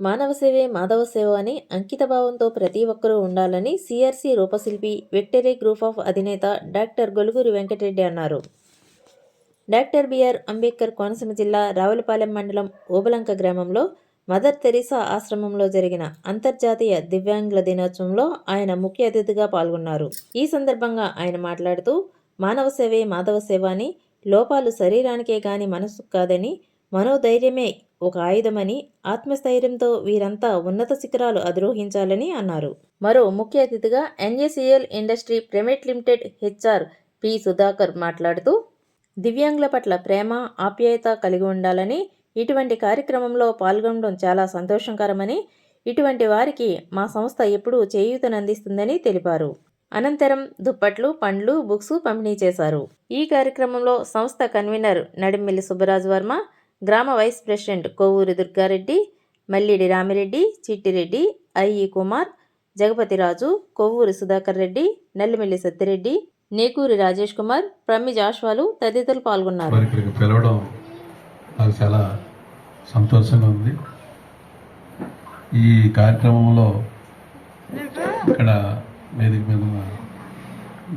మానవ సేవే మాధవ సేవ అని అంకితభావంతో ప్రతి ఒక్కరూ ఉండాలని సిఆర్సి రూపశిల్పి విక్టరీ గ్రూప్ ఆఫ్ అధినేత డాక్టర్ గొలుగురి వెంకటరెడ్డి అన్నారు. డాక్టర్ బిఆర్ అంబేద్కర్ కోనసీమ జిల్లా రావులపాలెం మండలం ఓబలంక గ్రామంలో మదర్ తెరీసా ఆశ్రమంలో జరిగిన అంతర్జాతీయ దివ్యాంగుల దినోత్సవంలో ఆయన ముఖ్య అతిథిగా పాల్గొన్నారు. ఈ సందర్భంగా ఆయన మాట్లాడుతూ మానవ సేవే మాధవ సేవ అని లోపాలు శరీరానికే గాని మనసుకు కాదని మనోధైర్యమే ఒక ఆయుధమని ఆత్మస్థైర్యంతో వీరంతా ఉన్నత శిఖరాలు అధిరోహించాలని అన్నారు. మరో ముఖ్య అతిథిగా NACL industry private limited HR P Sudhakar మాట్లాడుతూ దివ్యాంగుల పట్ల ప్రేమ ఆప్యాయత కలిగి ఉండాలని ఇటువంటి కార్యక్రమంలో పాల్గొనడం చాలా సంతోషకరమని ఇటువంటి వారికి మా సంస్థ ఎప్పుడూ చేయూతనందిస్తుందని తెలిపారు. అనంతరం దుప్పట్లు పండ్లు బుక్స్ పంపిణీ చేశారు. ఈ కార్యక్రమంలో సంస్థ కన్వీనర్ నడిమిల్లి సుబ్బరాజు వర్మ గ్రామ vice president Kovvuru Durgareddy Mallidi Ramireddy Chittireddy I E Kumar Jagapathiraju Kovvuru Sudhakar Reddy Nallimilli Sattireddy Nekuri Rajesh Kumar Prammi జాష్వాలు తదితరులు పాల్గొన్నారు. ఇక్కడికి పిలవడం నాకు చాలా సంతోషంగా ఉంది. ఈ కార్యక్రమంలో ఇక్కడ వేదిక మీద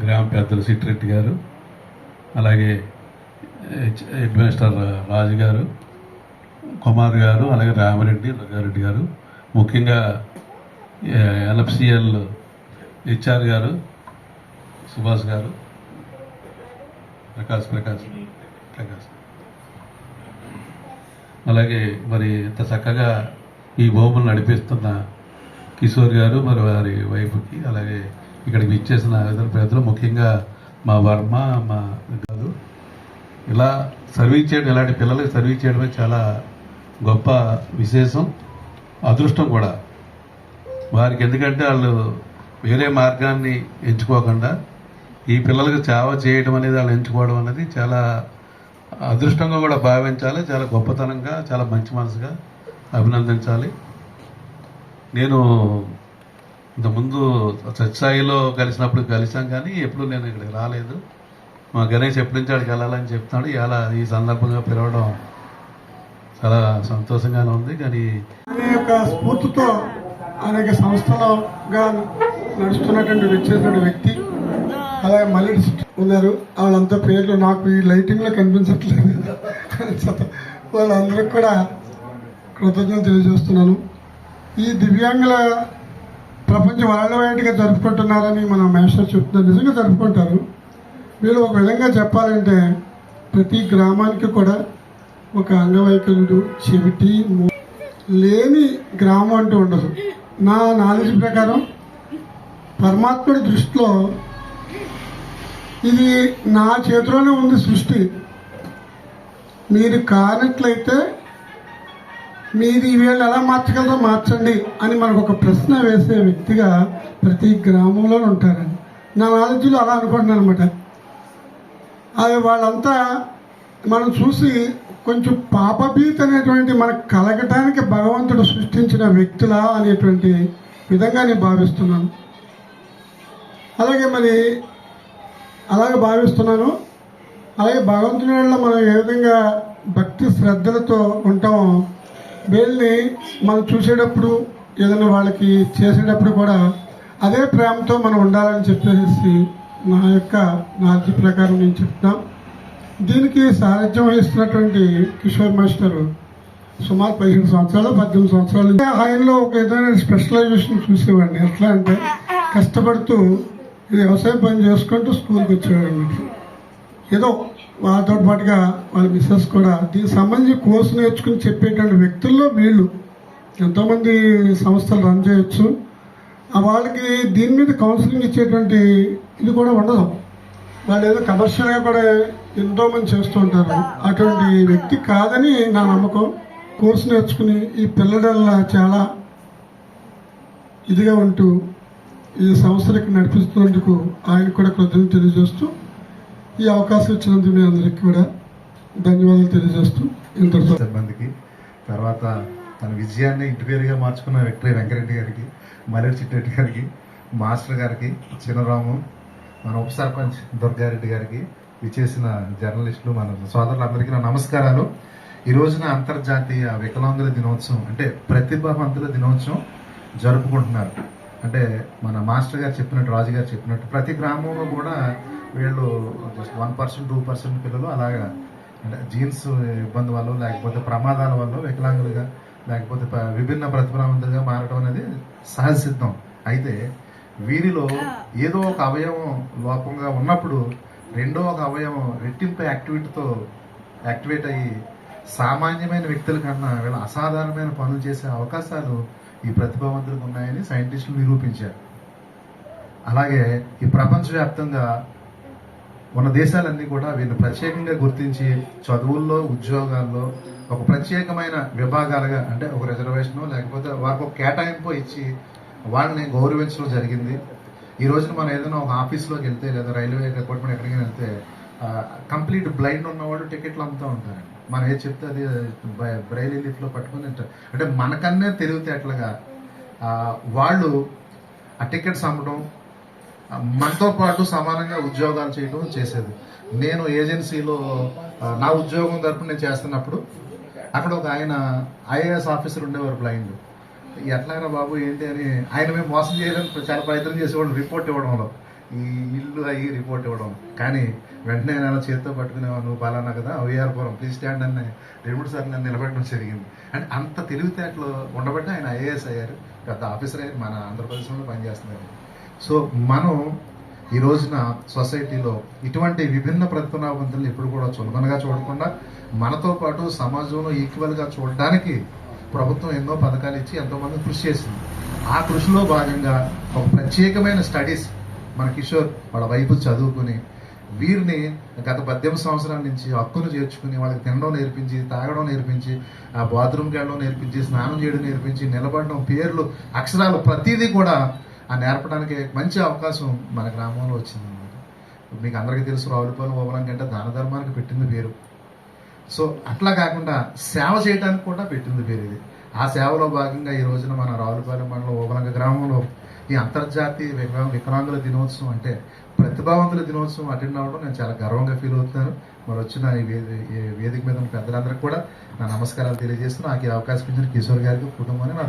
గ్రామ పెద్దలు సిట్టిరెడ్డి గారు అలాగే హెడ్ మినిస్టర్ రాజు గారు కుమార్ గారు అలాగే రామిరెడ్డి రంగారెడ్డి గారు ముఖ్యంగా ఎన్ఎఫ్సిఎల్ హెచ్ఆర్ గారు సుభాష్ గారు ప్రకాష్ ప్రకాష్ ప్రకాష్. అలాగే మరి ఇంత చక్కగా ఈ భూములు నడిపిస్తున్న కిషోర్ గారు మరి వారి వైపుకి అలాగే ఇక్కడికి ఇచ్చేసిన ఇతర పేదలు ముఖ్యంగా మా వర్మ మా కాదు ఇలా సర్వీస్ చేయడం ఇలాంటి పిల్లలకి సర్వీస్ చేయడమే చాలా గొప్ప విశేషం అదృష్టం కూడా. వారికి ఎందుకంటే వాళ్ళు వేరే మార్గాన్ని ఎంచుకోకుండా ఈ పిల్లలకు సేవ చేయడం అనేది వాళ్ళు ఎంచుకోవడం అనేది చాలా అదృష్టంగా కూడా భావించాలి చాలా గొప్పతనంగా చాలా మంచి మనసుగా అభినందించాలి. నేను ఇంతకుముందు సత్సాయిలో కలిసినప్పుడు కలిసాం కానీ ఎప్పుడు నేను ఇక్కడికి రాలేదు. మా గణేష్ ఎప్పటి నుంచి అక్కడికి వెళ్ళాలని చెప్తున్నాడు. ఇలా ఈ సందర్భంగా పిలవడం చాలా సంతోషంగానే ఉంది. కానీ అనే యొక్క స్ఫూర్తితో అనేక సంస్థలుగా నడుస్తున్నటువంటి వచ్చేటువంటి వ్యక్తి అలాగే మళ్ళీ ఉన్నారు. వాళ్ళంతా పేర్లు నాకు ఈ లైటింగ్లో కనిపించట్లేదు. వాళ్ళందరికి కూడా కృతజ్ఞత తెలియజేస్తున్నాను. ఈ దివ్యాంగుల ప్రపంచం వరల్డ్ జరుపుకుంటున్నారని మన మేస్టర్ చెప్తున్నారు. నిజంగా జరుపుకుంటారు. వీళ్ళు ఒక విధంగా చెప్పాలంటే ప్రతి గ్రామానికి కూడా ఒక అంగవైకల్యుడు చెవిటి లేని గ్రామం అంటూ ఉండదు. నా నాలెడ్జ్ ప్రకారం పరమాత్ముడి దృష్టిలో ఇది నా చేతిలోనే ఉంది సృష్టి. మీరు కానట్లయితే మీరు వీళ్ళు ఎలా మార్చగలరో మార్చండి అని మనకు ఒక ప్రశ్న వేసే వ్యక్తిగా ప్రతి గ్రామంలో ఉంటారండి. నా నాలెడ్జ్లో అలా అనుకుంటున్నాను అనమాట అది వాళ్ళంతా మనం చూసి కొంచెం పాపభీతి అనేటువంటి మనకు కలగటానికి భగవంతుడు సృష్టించిన వ్యక్తులా అనేటువంటి విధంగా నేను భావిస్తున్నాను. అలాగే మరి అలాగే భావిస్తున్నాను. అలాగే భగవంతుని వల్ల మనం ఏ విధంగా భక్తి శ్రద్ధలతో ఉంటామో వీళ్ళని మనం చూసేటప్పుడు ఏదైనా వాళ్ళకి చేసేటప్పుడు కూడా అదే ప్రేమతో మనం ఉండాలని చెప్పేసి నా యొక్క నాలెడ్జ్ ప్రకారం నేను చెప్తాను దీనికి సారథ్యం వహిస్తున్నటువంటి కిషోర్ మాస్టర్ సుమారు పదిహేను సంవత్సరాలు పద్దెనిమిది సంవత్సరాలు ఆయనలో ఒక ఏదైనా స్పెషలైజేషన్ చూసేవాడిని. ఎట్లా అంటే కష్టపడుతూ ఇది వ్యవసాయం పని చేసుకుంటూ స్కూల్కి వచ్చేవాడు అనమాట ఏదో వాళ్ళతో పాటుగా వాళ్ళ మిస్సెస్ కూడా దీనికి సంబంధించి కోర్సు నేర్చుకుని చెప్పేటువంటి వ్యక్తుల్లో వీళ్ళు ఎంతోమంది సంస్థలు రన్ చేయొచ్చు. వాళ్ళకి దీని మీద కౌన్సిలింగ్ ఇచ్చేటువంటి ఇది కూడా ఉండదు. వాళ్ళు ఏదో కమర్షియల్గా కూడా ఎంతో మంది చేస్తూ ఉంటారు. అటువంటి వ్యక్తి కాదని నా నమ్మకం. కోర్సు నేర్చుకుని ఈ పిల్లడల్లా చాలా ఇదిగా ఉంటూ ఈ సంస్థలకి నడిపిస్తున్నందుకు ఆయన కూడా కృతజ్ఞత తెలియజేస్తూ ఈ అవకాశం ఇచ్చినందుకు మీ అందరికీ కూడా ధన్యవాదాలు తెలియజేస్తూ ఇంతటితో సిబ్బందికి తర్వాత తన విజయాన్ని ఇంటి పేరుగా మార్చుకున్న విక్టరీ వెంకరెడ్డి గారికి మల్లెడి చిట్టరెడ్డి గారికి మాస్టర్ గారికి చిన్నరాము మన ఉప సర్పంచ్ దుర్గారెడ్డి గారికి విచ్చేసిన జర్నలిస్టులు మన సోదరులందరికీ నా నమస్కారాలు. ఈ రోజున అంతర్జాతీయ వికలాంగుల దినోత్సవం అంటే ప్రతిభావంతుల దినోత్సవం జరుపుకుంటున్నారు. అంటే మన మాస్టర్ గారు చెప్పినట్టు రాజు గారు చెప్పినట్టు ప్రతి గ్రామంలో కూడా వీళ్ళు just one percent two percent పిల్లలు అలాగా అంటే జీన్స్ ఇబ్బంది వల్ల లేకపోతే ప్రమాదాల వల్ల వికలాంగులుగా లేకపోతే విభిన్న ప్రతిభావంతులుగా మారడం అనేది సహజ సిద్ధం. అయితే వీరిలో ఏదో ఒక అవయవం లోపంగా ఉన్నప్పుడు రెండో ఒక అవయవం రెట్టింపు యాక్టివిటీతో యాక్టివేట్ అయ్యి సామాన్యమైన వ్యక్తుల కన్నా వీళ్ళ అసాధారణమైన పనులు చేసే అవకాశాలు ఈ ప్రతిభావంతులకు ఉన్నాయని సైంటిస్టులు నిరూపించారు. అలాగే ఈ ప్రపంచవ్యాప్తంగా ఉన్న దేశాలన్నీ కూడా వీళ్ళు ప్రత్యేకంగా గుర్తించి చదువుల్లో ఉద్యోగాల్లో ఒక ప్రత్యేకమైన విభాగాలుగా అంటే ఒక రిజర్వేషన్ లేకపోతే వారికి ఒక కేటాయింపు ఇచ్చి వాళ్ళని గౌరవించడం జరిగింది. ఈ రోజున మనం ఏదైనా ఒక ఆఫీస్లోకి వెళ్తే లేదా రైల్వే డిపార్ట్మెంట్ ఎక్కడికైనా వెళ్తే కంప్లీట్ బ్లైండ్ ఉన్నవాళ్ళు టికెట్లు అమ్ముతూ ఉంటారండి. మనం ఏది చెప్తే అది బ్రై- బ్రైలీ లిఫ్ట్లో పట్టుకొని ఉంటారు. అంటే మనకన్నే తెలివితేటలుగా వాళ్ళు ఆ టికెట్స్ అమ్మడం మనతో పాటు సమానంగా ఉద్యోగాలు చేయడం చేసేది. నేను ఏజెన్సీలో నా ఉద్యోగం తరపున నేను చేస్తున్నప్పుడు అక్కడ ఒక ఆయన ఐఏఎస్ ఆఫీసర్ ఉండేవారు బ్లైండ్ ఎట్లాగరా బాబు ఏంటి అని ఆయన మేము మోసం చేయాలని చాలా ప్రయత్నం చేసేవాళ్ళు రిపోర్ట్ ఇవ్వడంలో. ఈ ఇల్లు అయ్యి రిపోర్ట్ ఇవ్వడం. కానీ వెంటనే నేను అలా చేతితో పట్టుకునేవాడు నువ్వు పలానా కదా వైఆర్పురం ప్లీజ్ స్టాండ్ అని రెండు సార్లు నన్ను నిలబెట్టడం జరిగింది. అంటే అంత తెలివితేటలు ఉండబట్టి ఆయన ఐఏఎస్ అయ్యారు. పెద్ద ఆఫీసర్ అయ్యారు మన ఆంధ్రప్రదేశ్లో పనిచేస్తున్నారు. సో మనం ఈ రోజున సొసైటీలో ఇటువంటి విభిన్న ప్రతిభావంతులను ఎప్పుడు కూడా చులమనగా చూడకుండా మనతో పాటు సమాజంలో ఈక్వల్గా చూడడానికి ప్రభుత్వం ఎన్నో పథకాలు ఇచ్చి ఎంతోమంది కృషి చేసింది. ఆ కృషిలో భాగంగా ఒక ప్రత్యేకమైన స్టడీస్ మన కిషోర్ వాళ్ళ వైపు చదువుకుని వీరిని గత పద్దెనిమిది సంవత్సరాల నుంచి హక్కును చేర్చుకుని వాళ్ళకి తినడం నేర్పించి తాగడం నేర్పించి ఆ బాత్రూమ్కి వెళ్ళడం నేర్పించి స్నానం చేయడం నేర్పించి నిలబడడం పేర్లు అక్షరాలు ప్రతిదీ కూడా ఆ నేర్పడానికి మంచి అవకాశం మన గ్రామంలో వచ్చింది మీకు అందరికీ తెలుసు రావులపాలెం ఓబలం కంటే దాన ధర్మానికి పెట్టింది పేరు. సో అట్లా కాకుండా సేవ చేయడానికి కూడా పెట్టింది పేరు ఇది. ఆ సేవలో భాగంగా ఈ రోజున మన రావులపాలెం మండలం ఓబలంగ గ్రామంలో ఈ అంతర్జాతీయ వికలా వికలాంగుల దినోత్సవం అంటే ప్రతిభావంతుల దినోత్సవం అటెండ్ అవ్వడం నేను చాలా గర్వంగా ఫీల్ అవుతున్నాను. మరి వచ్చిన ఈ వేది- ఈ వేదిక మీద ఉన్న పెద్దలందరికీ కూడా నా నమస్కారాలు తెలియజేస్తూ నాకు ఈ అవకాశం ఇచ్చిన కిషోర్ గారికి కుటుంబాన్ని నా